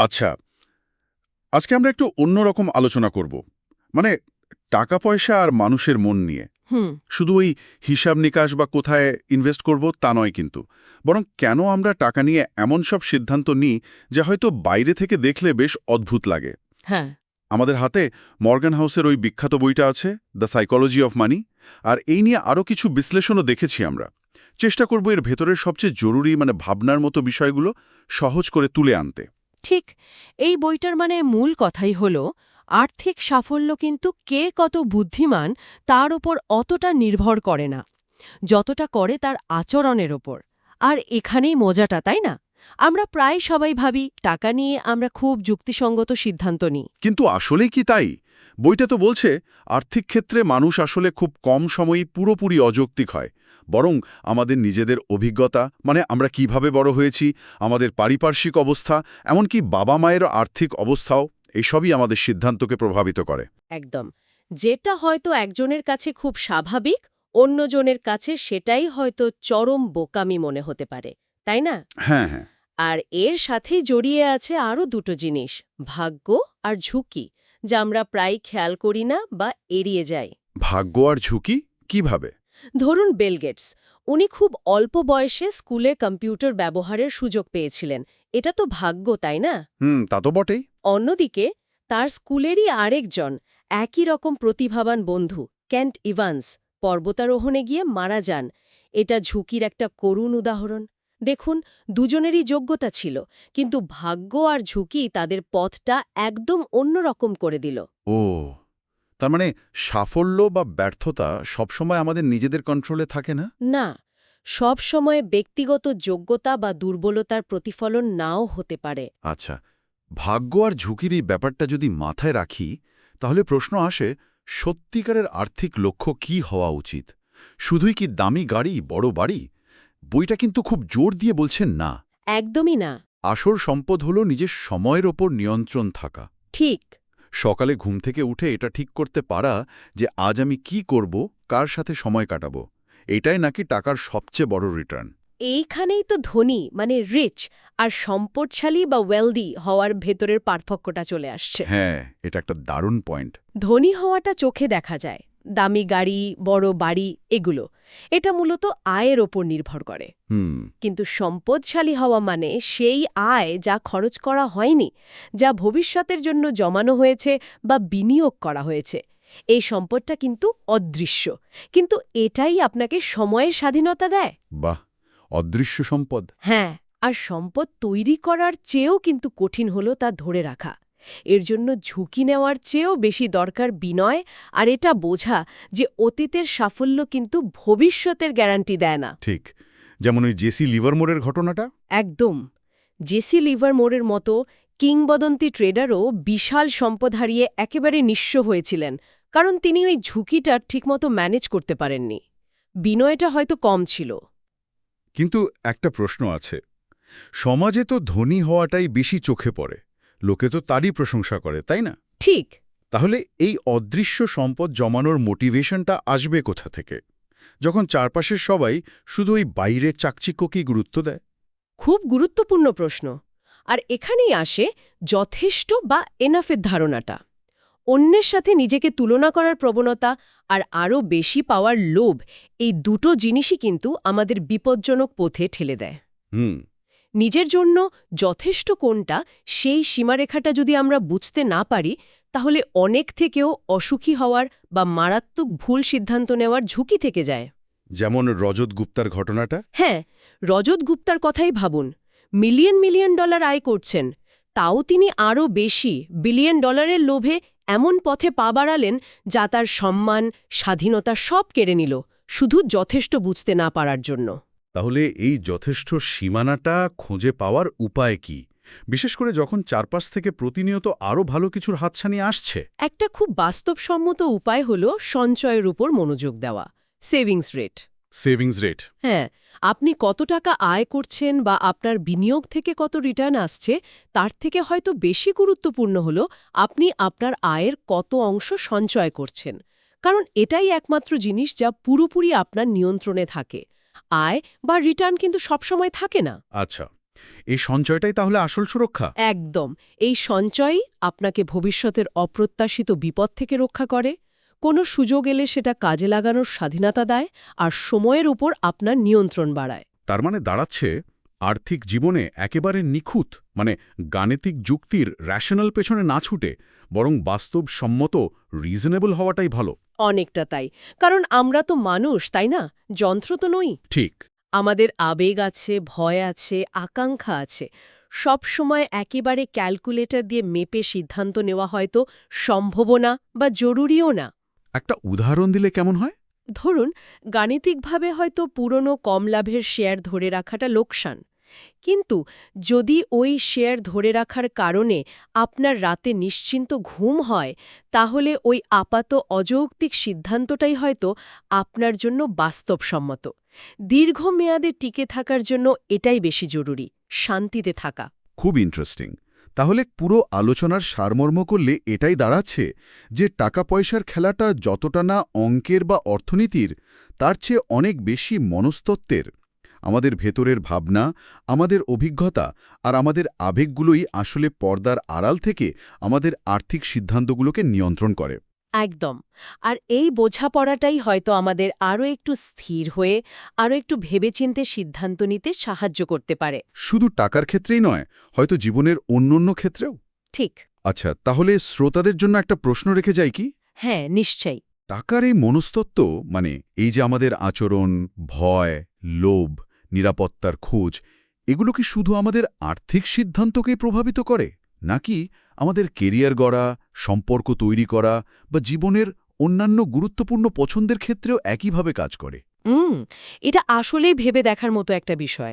আচ্ছা আজকে আমরা একটু অন্যরকম আলোচনা করব। মানে টাকা পয়সা আর মানুষের মন নিয়ে। শুধু ওই হিসাব নিকাশ বা কোথায় ইনভেস্ট করব তা নয় কিন্তু বরং কেন আমরা টাকা নিয়ে এমন সব সিদ্ধান্ত নিই যা হয়তো বাইরে থেকে দেখলে বেশ অদ্ভুত লাগে? হ্যাঁ। আমাদের হাতে মর্গান হাউসের ওই বিখ্যাত বইটা আছে দ্য সাইকোলজি অফ মানি আর এই নিয়ে আরও কিছু বিশ্লেষণও দেখেছি আমরা। চেষ্টা করব এর ভেতরের সবচেয়ে জরুরি মানে ভাবনার মতো বিষয়গুলো সহজ করে তুলে আনতে। ঠিক, এই বইটার মানে মূল কথাই হল, আর্থিক সাফল্য কিন্তু কে কত বুদ্ধিমান তার ওপর অতটা নির্ভর করে না, যতটা করে তার আচরণের ওপর, আর এখানেই মজাটা, তাই না? আমরা প্রায় সবাই ভাবি টাকা নিয়ে আমরা খুব যুক্তিসঙ্গত সিদ্ধান্ত নিই। কিন্তু আসলেই কি তাই? বইটা তো বলছে আর্থিক ক্ষেত্রে মানুষ আসলে খুব কম সময়ই পুরোপুরি অযৌক্তিক হয়। বরং আমাদের নিজেদের অভিজ্ঞতা মানে আমরা কীভাবে বড় হয়েছি আমাদের পারিপার্শ্বিক অবস্থা এমনকি বাবা মায়ের আর্থিক অবস্থাও এসবই আমাদের সিদ্ধান্তকে প্রভাবিত করে। একদম। যেটা হয়তো একজনের কাছে খুব স্বাভাবিক অন্যজনের কাছে সেটাই হয়তো চরম বোকামি মনে হতে পারে। তাই না? হ্যাঁ হ্যাঁ। আর এর সাথে জড়িয়ে আছে আরও দুটো জিনিস ভাগ্য আর ঝুঁকি যা আমরা প্রায় খেয়াল করি না বা এড়িয়ে যাই। ভাগ্য আর ঝুঁকি? কীভাবে? ধরুন বেল গেটস উনি খুব অল্প বয়সে স্কুলে কম্পিউটার ব্যবহারের সুযোগ পেয়েছিলেন। এটা তো ভাগ্য তাই না? হুম তা তো বটেই। অন্যদিকে তার স্কুলেরই আরেকজন একই রকম প্রতিভাবান বন্ধু ক্যান্ট ইভান্স পর্বতারোহণে গিয়ে মারা যান। এটা ঝুঁকির একটা করুণ উদাহরণ। দেখুন দুজনেরই যোগ্যতা ছিল কিন্তু ভাগ্য আর ঝুঁকি তাদের পথটা একদম অন্যরকম করে দিল। ও তার মানে সাফল্য বা ব্যর্থতা সবসময় আমাদের নিজেদের কন্ট্রোলে থাকে না? না সব সময় ব্যক্তিগত যোগ্যতা বা দুর্বলতার প্রতিফলন নাও হতে পারে। আচ্ছা ভাগ্য আর ঝুঁকির এই ব্যাপারটা যদি মাথায় রাখি তাহলে প্রশ্ন আসে সত্যিকারের আর্থিক লক্ষ্য কি হওয়া উচিত? শুধুই কি দামি গাড়ি বড় বাড়ি? বইটা কিন্তু খুব জোর দিয়ে বলছেন না। একদমই না। আসল সম্পদ হলো নিজের সময়ের ওপর নিয়ন্ত্রণ থাকা। ঠিক। সকালে ঘুম থেকে উঠে এটা ঠিক করতে পারা যে আজ আমি কি করব কার সাথে সময় কাটাবো এটাই নাকি টাকার সবচেয়ে বড় রিটার্ন এইখানেই তো ধনী মানে রিচ আর সম্পদশালী বা ওয়েলদি হওয়ার ভেতরের পার্থক্যটা চলে আসছে। হ্যাঁ এটা একটা দারুণ পয়েন্ট ধনী হওয়াটা চোখে দেখা যায়। দামি গাড়ি বড় বাড়ি এগুলো। এটা মূলত আয়ের ওপর নির্ভর করে। কিন্তু সম্পদশালী হওয়া মানে সেই আয় যা খরচ করা হয়নি যা ভবিষ্যতের জন্য জমানো হয়েছে বা বিনিয়োগ করা হয়েছে। এই সম্পদটা কিন্তু অদৃশ্য। কিন্তু এটাই আপনাকে সময়ের স্বাধীনতা দেয়। বাহ! অদৃশ্য সম্পদ। হ্যাঁ আর সম্পদ তৈরি করার চেয়েও কিন্তু কঠিন হলো তা ধরে রাখা। এর জন্য ঝুঁকি নেওয়ার চেয়েও বেশি দরকার বিনয় আর এটা বোঝা যে অতীতের সাফল্য কিন্তু ভবিষ্যতের গ্যারান্টি দেয় না। ঠিক যেমন ওই জেসি লিভারমোরের ঘটনাটা? একদম জেসি লিভারমোরের মতো কিংবদন্তি ট্রেডারও বিশাল সম্পদ হারিয়ে একেবারে নিঃস্ব হয়েছিলেন কারণ তিনি ওই ঝুঁকিটা ঠিকমতো ম্যানেজ করতে পারেননি। বিনয়টা হয়তো কম ছিল। কিন্তু একটা প্রশ্ন আছে সমাজে তো ধনী হওয়াটাই বেশি চোখে পড়ে। লোকে তো তারই প্রশংসা করে তাই না? ঠিক। তাহলে এই অদৃশ্য সম্পদ জমানোর মোটিভেশনটা আসবে কোথা থেকে? যখন চারপাশের সবাই শুধু ওই বাইরের চাকচিক্যকেই গুরুত্ব দেয়? খুব গুরুত্বপূর্ণ প্রশ্ন। আর এখানেই আসে যথেষ্ট বা এনাফের ধারণাটা। অন্যের সাথে নিজেকে তুলনা করার প্রবণতা আর আরও বেশি পাওয়ার লোভ এই দুটো জিনিসই কিন্তু আমাদের বিপজ্জনক পথে ঠেলে দেয়। হুম। নিজের জন্য যথেষ্ট কোনটা সেই সীমারেখাটা যদি আমরা বুঝতে না পারি তাহলে অনেক থেকেও অসুখী হওয়ার বা মারাত্মক ভুল সিদ্ধান্ত নেওয়ার ঝুঁকি থেকে যায়। যেমন রজত গুপ্তার ঘটনাটা? হ্যাঁ রজত গুপ্তার কথাই ভাবুন। মিলিয়ন মিলিয়ন ডলার আয় করছেন। তাও তিনি আরও বেশি বিলিয়ন ডলারের লোভে এমন পথে পা বাড়ালেন যা তার সম্মান স্বাধীনতা সব কেড়ে নিল শুধু যথেষ্ট বুঝতে না পারার জন্য। তাহলে এই যথেষ্ট সীমানাটা খুঁজে পাওয়ার উপায় কি? বিশেষ করে যখন চারপাশ থেকে প্রতিনিয়ত আরও ভালো কিছুর হাতছানি আসছে। একটা খুব বাস্তবসম্মত উপায় হল সঞ্চয়ের উপর মনোযোগ দেওয়া সেভিংস রেট। Savings rate. হ্যাঁ আপনি কত টাকা আয় করছেন বা আপনার বিনিয়োগ থেকে কত রিটার্ন আসছে তার থেকে হয়তো বেশি গুরুত্বপূর্ণ হল আপনি আপনার আয়ের কত অংশ সঞ্চয় করছেন। কারণ এটাই একমাত্র জিনিস যা পুরোপুরি আপনার নিয়ন্ত্রণে থাকে। আয় বা রিটার্ন কিন্তু সবসময় থাকে না। আচ্ছা এই সঞ্চয়টাই তাহলে আসল সুরক্ষা? একদম এই সঞ্চয়ই আপনাকে ভবিষ্যতের অপ্রত্যাশিত বিপদ থেকে রক্ষা করে। কোনো সুযোগ এলে সেটা কাজে লাগানোর স্বাধীনতা দেয় আর সময়ের উপর আপনার নিয়ন্ত্রণ বাড়ায়। তার মানে দাঁড়াচ্ছে আর্থিক জীবনে একেবারে নিখুঁত মানে গাণিতিক যুক্তির র্যাশনাল পেছনে না ছুটে বরং বাস্তবসম্মত রিজনেবল হওয়াটাই ভালো। অনেকটা তাই। কারণ আমরা তো মানুষ তাই না? যন্ত্র তো নই। ঠিক। আমাদের আবেগ আছে ভয় আছে আকাঙ্ক্ষা আছে। সব সময় একেবারে ক্যালকুলেটর দিয়ে মেপে সিদ্ধান্ত নেওয়া হয়তো সম্ভবও না বা জরুরিও না। একটা উদাহরণ দিলে কেমন হয়? ধরুন গাণিতিকভাবে হয়তো পুরনো কম লাভের শেয়ার ধরে রাখাটা লোকসান। কিন্তু যদি ওই শেয়ার ধরে রাখার কারণে আপনার রাতে নিশ্চিন্ত ঘুম হয়, তাহলে ওই আপাত অযৌক্তিক সিদ্ধান্তটাই হয়তো আপনার জন্য বাস্তবসম্মত। দীর্ঘমেয়াদে টিকে থাকার জন্য এটাই বেশি জরুরি, শান্তিতে থাকা। খুব ইন্টারেস্টিং। তাহলে পুরো আলোচনার সারমর্ম করলে এটাই দাঁড়াচ্ছে যে টাকা পয়সার খেলাটা যতটা না অঙ্কের বা অর্থনীতির, তার চেয়ে অনেক বেশি মনস্তত্ত্বের। আমাদের ভেতরের ভাবনা আমাদের অভিজ্ঞতা আর আমাদের আবেগগুলোই আসলে পর্দার আড়াল থেকে আমাদের আর্থিক সিদ্ধান্তগুলোকে নিয়ন্ত্রণ করে। একদম। আর এই বোঝাপড়াটাই হয়তো আমাদের আরও একটু স্থির হয়ে আরও একটু ভেবেচিন্তে সিদ্ধান্ত নিতে সাহায্য করতে পারে। শুধু টাকার ক্ষেত্রেই নয় হয়তো জীবনের অন্যান্য ক্ষেত্রেও। ঠিক। আচ্ছা তাহলে শ্রোতাদের জন্য একটা প্রশ্ন রেখে যাই কি? হ্যাঁ নিশ্চয়ই। টাকার এই মনস্তত্ত্ব মানে এই যে আমাদের আচরণ ভয় লোভ নিরাপত্তার খোঁজ, এগুলো কি শুধু আমাদের আর্থিক সিদ্ধান্তকেই প্রভাবিত করে, নাকি আমাদের কেরিয়ার গড়া, সম্পর্ক তৈরি করা বা জীবনের অন্যান্য গুরুত্বপূর্ণ পছন্দের ক্ষেত্রেও একইভাবে কাজ করে? এটা আসলেই ভেবে দেখার মতো একটা বিষয়।